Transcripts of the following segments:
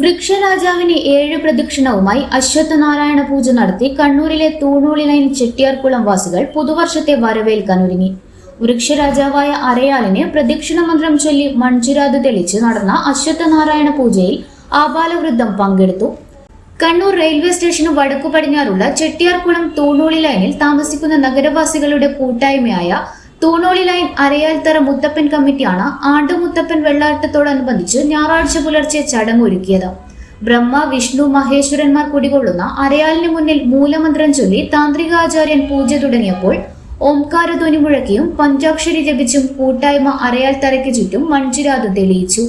വൃക്ഷരാജാവിന് ഏഴ് പ്രദക്ഷിണവുമായി അശ്വത്ഥനാരായണ പൂജ നടത്തി കണ്ണൂരിലെ തൂണൂളി ലൈൻ ചെട്ടിയാർകുളം വാസികൾ പുതുവർഷത്തെ വരവേൽക്കാൻ ഒരുങ്ങി. വൃക്ഷരാജാവായ അരയാളിന് പ്രദക്ഷിണ മന്ത്രം ചൊല്ലി മൺചിരാത് തെളിച്ച് നടന്ന അശ്വത്ഥനാരായണ പൂജയിൽ ആപാലവൃദ്ധം പങ്കെടുത്തു. കണ്ണൂർ റെയിൽവേ സ്റ്റേഷന് വടക്കു പടിഞ്ഞാറുള്ള ചെട്ടിയാർകുളം തൂണൂളി ലൈനിൽ താമസിക്കുന്ന നഗരവാസികളുടെ കൂട്ടായ്മയായ തൂണോളി ലൈൻ അരയാൽത്തറ മുത്തപ്പൻ കമ്മിറ്റിയാണ് ആണ്ടുമുത്തപ്പൻ വെള്ളാട്ടത്തോടനുബന്ധിച്ച് ഞായറാഴ്ച പുലർച്ചെ ചടങ്ങൊരുക്കിയത്. ബ്രഹ്മ വിഷ്ണു മഹേശ്വരന്മാർ കുടികൊള്ളുന്ന അരയാലിന് മുന്നിൽ മൂലമന്ത്രം ചൊല്ലി താന്ത്രികാചാര്യൻ പൂജ തുടങ്ങിയപ്പോൾ ഓംകാരധ്വനി മുഴക്കിയും പഞ്ചാക്ഷരി ജപിച്ചും കൂട്ടായ്മ അരയാൽ തറയ്ക്ക് ചുറ്റും മൺചിരാത് തെളിയിച്ചു.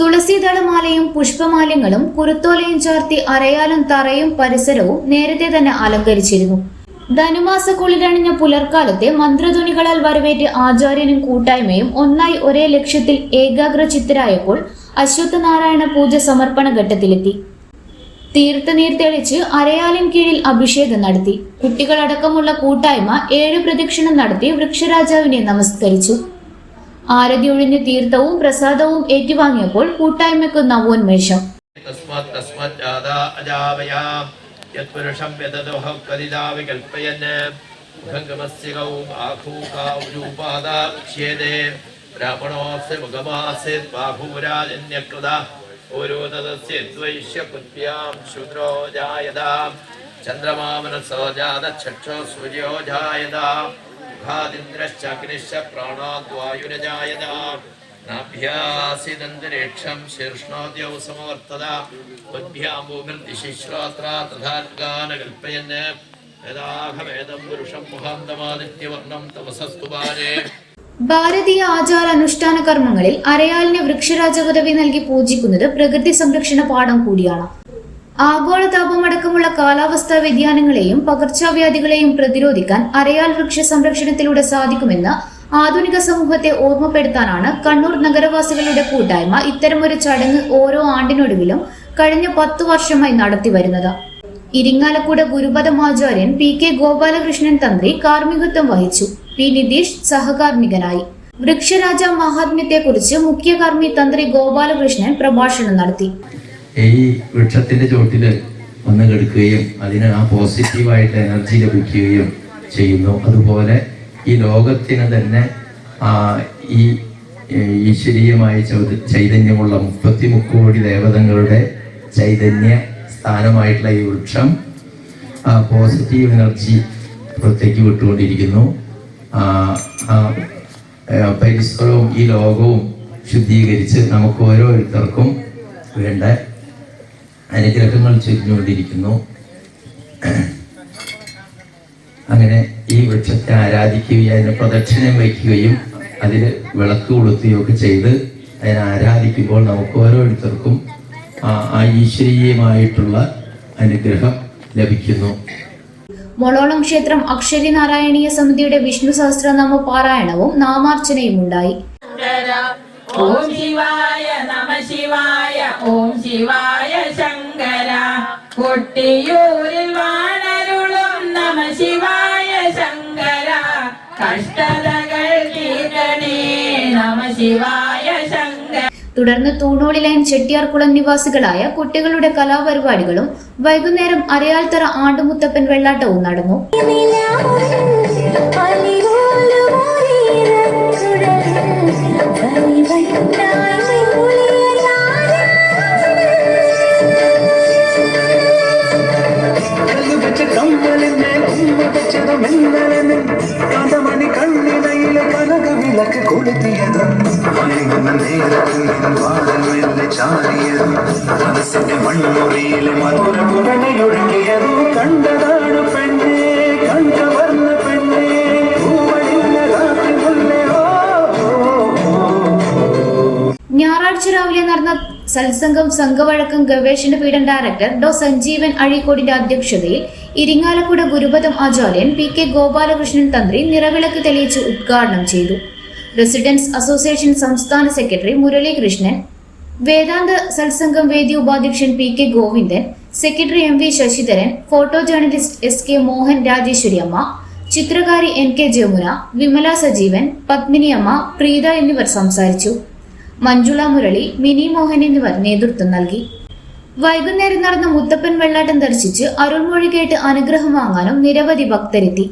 തുളസീദളമാലയും പുഷ്പമാലയങ്ങളും കുരുത്തോലയും ചാർത്തി അരയാലും തറയും പരിസരവും നേരത്തെ തന്നെ അലങ്കരിച്ചിരുന്നു. ധനുമാസ കുളിരണിഞ്ഞ പുലർക്കാലത്തെ മന്ത്രധ്വനികളാൽ വരവേറ്റ് ആചാര്യനും കൂട്ടായ്മയും ഒന്നായി ഒരേ ലക്ഷ്യത്തിൽ ഏകാഗ്ര ചിത്തരായപ്പോൾ അശ്വത്ഥനാരായണ പൂജ സമർപ്പണ ഘട്ടത്തിലെത്തി. തീർത്ഥനീർ തെളിച്ച് അരയാലിൻ കീഴിൽ അഭിഷേകം നടത്തി. കുട്ടികളടക്കമുള്ള കൂട്ടായ്മ ഏഴ് പ്രദക്ഷിണം നടത്തി വൃക്ഷരാജാവിനെ നമസ്കരിച്ചു. ആരതി ഒഴിഞ്ഞ് തീർത്ഥവും പ്രസാദവും ഏറ്റുവാങ്ങിയപ്പോൾ കൂട്ടായ്മയ്ക്ക് നവോന്മേഷം യത്പുരുഷം യതദോഹം കലിതാവി കൽപ്പയൻ. ഭംഗമസ്യ കൗം ആഖൂകാവുരൂപാദാ ഉച്യേതേ ബ്രാഹ്മണോസ്യ മുഖമാസേത് ബാഹൂരാജന്യകൃത ഓരോ തദസ്യ ദ്വൈഷ്യ പുത്ര്യാം ശൂദ്രോ ജായതാ. ചന്ദ്രമാമനസോ ജാത ചക്ഷോ സൂര്യോ ജായതാ. മുഖാദിന്ദ്രശ്ചഗ്നിശ്ച പ്രാണാദ്വായുരജായത. നാഭ്യാസിദന്തരീക്ഷം ശീർഷ്ണോദ്യോ സമവർത്തത ഉദ്ഭ്യാമൂമിർദിശിശ്രോത്ര തഥാത്കാന കൽപ്പയൻ യഥാഹവേദം പുരുഷം മുഹാന്തമാദിത്യവർണം തമസസ്തുപാരേ ഭാരതീയ ആചാര അനുഷ്ഠാന കർമ്മങ്ങളിൽ അരയാലിന് വൃക്ഷരാജ പദവി നൽകി പൂജിക്കുന്നത് പ്രകൃതി സംരക്ഷണ പാഠം കൂടിയാണ്. ആഗോളതാപമടക്കമുള്ള കാലാവസ്ഥാ വ്യതിയാനങ്ങളെയും പകർച്ചവ്യാധികളെയും പ്രതിരോധിക്കാൻ അരയാൽ വൃക്ഷ സംരക്ഷണത്തിലൂടെ സാധിക്കുമെന്ന് ആധുനിക സമൂഹത്തെ ഓർമ്മപ്പെടുത്താനാണ് കണ്ണൂർ നഗരവാസികളുടെ കൂട്ടായ്മ ഇത്തരമൊരു ചടങ്ങ് ഓരോ ആണ്ടിനൊടുവിലും കഴിഞ്ഞ പത്തു വർഷമായി നടത്തിവരുന്നത് ഇരിങ്ങാലക്കുട ഗുരുപദമാചാര്യൻ പി കെ ഗോപാലകൃഷ്ണൻ തന്ത്രി കാർമ്മികത്വം വഹിച്ചു. പി നിതീഷ് സഹകാർമ്മികനായി. വൃക്ഷരാജ മഹാത്മ്യത്തെക്കുറിച്ച് മുഖ്യകാർമ്മി തന്ത്രി ഗോപാലകൃഷ്ണൻ പ്രഭാഷണം നടത്തി. ഈ വൃക്ഷത്തിന്റെ ചോട്ടിൽ വന്ന് കിടക്കുകയും അതിന് ആ പോസിറ്റീവായിട്ട് എനർജി ലഭിക്കുകയും ചെയ്യുന്നു. അതുപോലെ ഈ ലോകത്തിന് തന്നെ ഈ ഈശ്വരീയമായ ചൈതന്യമുള്ള മുപ്പത്തി മുക്കോടി ദേവതങ്ങളുടെ ചൈതന്യ സ്ഥാനമായിട്ടുള്ള ഈ വൃക്ഷം പോസിറ്റീവ് എനർജി പുറത്തേക്ക് വിട്ടുകൊണ്ടിരിക്കുന്നു. ആ, പരിസരവും ഈ ലോകവും ശുദ്ധീകരിച്ച് നമുക്ക് ഓരോരുത്തർക്കും വേണ്ട അനുഗ്രഹങ്ങൾ ചൊരിഞ്ഞുകൊണ്ടിരിക്കുന്നു. അങ്ങനെ ഈ വൃക്ഷത്തെ ആരാധിക്കുകയും അതിന് പ്രദക്ഷിണം വയ്ക്കുകയും അതിൽ വിളക്ക് കൊടുക്കുകയും ഒക്കെ ചെയ്ത് അതിനെ ആരാധിക്കുമ്പോൾ നമുക്ക് ഓരോരുത്തർക്കും ആ ആ ഈശ്വരീയമായിട്ടുള്ള അനുഗ്രഹം ലഭിക്കുന്നു. മൊളോളം ക്ഷേത്രം അക്ഷരി നാരായണീയ സമിതിയുടെ വിഷ്ണു സഹസ്രനാമ പാരായണവും നാമാർച്ചനയും ഉണ്ടായി. ഓം ശിവായ നമ ശിവായ. ഓം ശിവായ ശങ്കര കൊട്ടിയൂരിൽ വാണരുളും നമ ശിവായ ശങ്കര. കഷ്ടതകൾ തീരണേ നമ ശിവായ ശങ്കര. തുടർന്ന് തൂണോളി ലൈൻ ചെട്ടിയാർകുളം നിവാസികളായ കുട്ടികളുടെ കലാപരിപാടികളും വൈകുന്നേരം അരയാൽത്തറ ആണ്ടുമുത്തപ്പൻ വെള്ളാട്ടവും നടന്നു. ഞായറാഴ്ച രാവിലെ നടന്ന സത്സംഗം സംഘവഴക്കം ഗവേഷണ പീഠം ഡയറക്ടർ ഡോ സഞ്ജീവൻ അഴീക്കോടിന്റെ അധ്യക്ഷതയിൽ ഇരിങ്ങാലക്കുട ഗുരുപദം ആചാര്യൻ പി കെ ഗോപാലകൃഷ്ണൻ തന്ത്രി നിറവിളക്ക് തെളിയിച്ച് ഉദ്ഘാടനം ചെയ്തു. റെസിഡൻസ് അസോസിയേഷൻ സംസ്ഥാന സെക്രട്ടറി മുരളീകൃഷ്ണൻ വേദാന്ത സത്സംഗം വേദി ഉപാധ്യക്ഷൻ P K Govindan secretary M V Sasidharan photo journalist S K Mohan Rajeswari അമ്മ ചിത്രകാരി എൻ കെ ജമുന വിമല സജീവൻ പത്മിനി അമ്മ പ്രീത എന്നിവർ സംസാരിച്ചു. മഞ്ജുള മുരളി മിനി മോഹൻ എന്നിവർ നേതൃത്വം നൽകി. വൈകുന്നേരം നടന്ന മുത്തപ്പൻ വെള്ളാട്ടം ദർശിച്ച് അരുൾമൊഴി കേട്ട് അനുഗ്രഹം വാങ്ങാനും നിരവധി ഭക്തരെത്തി.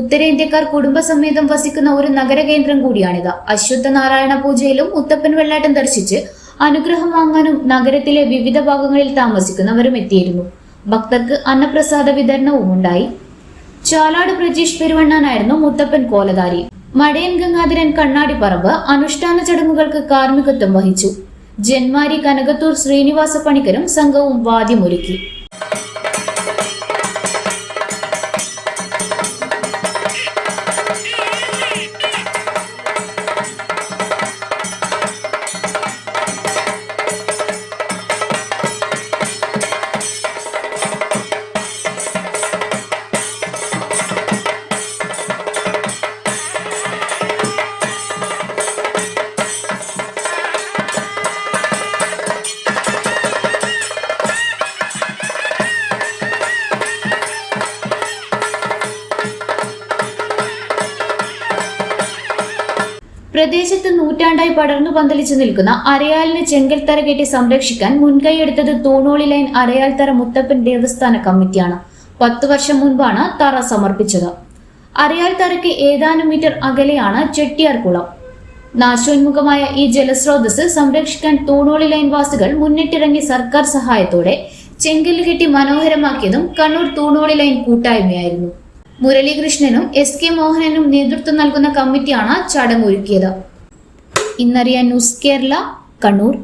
ഉത്തരേന്ത്യക്കാർ കുടുംബസമേതം വസിക്കുന്ന ഒരു നഗരകേന്ദ്രം കൂടിയാണിത്. അശ്വത്ഥ നാരായണ പൂജയിലും മുത്തപ്പൻ വെള്ളാട്ടം ദർശിച്ച് അനുഗ്രഹം വാങ്ങാനും നഗരത്തിലെ വിവിധ ഭാഗങ്ങളിൽ താമസിക്കുന്നവരും എത്തിയിരുന്നു. ഭക്തർക്ക് അന്നപ്രസാദ വിതരണവും ഉണ്ടായി. ചാലാട് പ്രജീഷ് പെരുവണ്ണാനായിരുന്നു മുത്തപ്പൻ കോലധാരി. മടയൻ ഗംഗാധരൻ കണ്ണാടിപ്പറമ്പ് അനുഷ്ഠാന ചടങ്ങുകൾക്ക് കാർമ്മികത്വം വഹിച്ചു. ജന്മാരി കനകത്തൂർ ശ്രീനിവാസ പണിക്കരും സംഘവും വാദ്യമൊരുക്കി. പ്രദേശത്ത് നൂറ്റാണ്ടായി പടർന്നു പന്തലിച്ചു നിൽക്കുന്ന അരയാലിന് ചെങ്കൽത്തറ കെട്ടി സംരക്ഷിക്കാൻ മുൻകൈയെടുത്തത് തൂണോളി ലൈൻ അരയാൽത്തറ മുത്തപ്പൻ ദേവസ്ഥാന കമ്മിറ്റിയാണ്. പത്തു വർഷം മുൻപാണ് തറ സമർപ്പിച്ചത്. അരയാൽത്തറയ്ക്ക് ഏതാനും മീറ്റർ അകലെയാണ് ചെട്ടിയാർ കുളം. നാശോന്മുഖമായ ഈ ജലസ്രോതസ് സംരക്ഷിക്കാൻ തൂണോളി ലൈൻ വാസികൾ മുന്നിട്ടിറങ്ങി സർക്കാർ സഹായത്തോടെ ചെങ്കല്ല് കെട്ടി മനോഹരമാക്കിയതും കണ്ണൂർ തൂണോളി ലൈൻ കൂട്ടായ്മയായിരുന്നു. മുരളീകൃഷ്ണനും എസ് കെ മോഹനനും നേതൃത്വം നൽകുന്ന കമ്മിറ്റിയാണ് ചടങ്ങൊരുക്കിയത്. ഇന്നറിയാൻ ന്യൂസ് കേരള കണ്ണൂർ.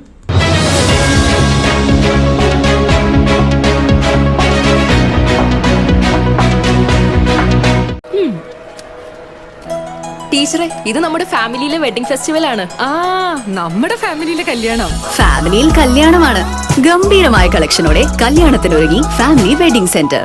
ടീച്ചറെ ഇത് നമ്മുടെ ഫാമിലിയിലെ വെഡിങ് ഫെസ്റ്റിവൽ ആണ് ആ നമ്മുടെ ഫാമിലിയിലെ കല്യാണം. ഫാമിലിയിൽ കല്യാണമാണ്. ഗംഭീരമായ കളക്ഷനോടെ കല്യാണത്തിനൊരുങ്ങി ഫാമിലി വെഡിംഗ് സെന്റർ.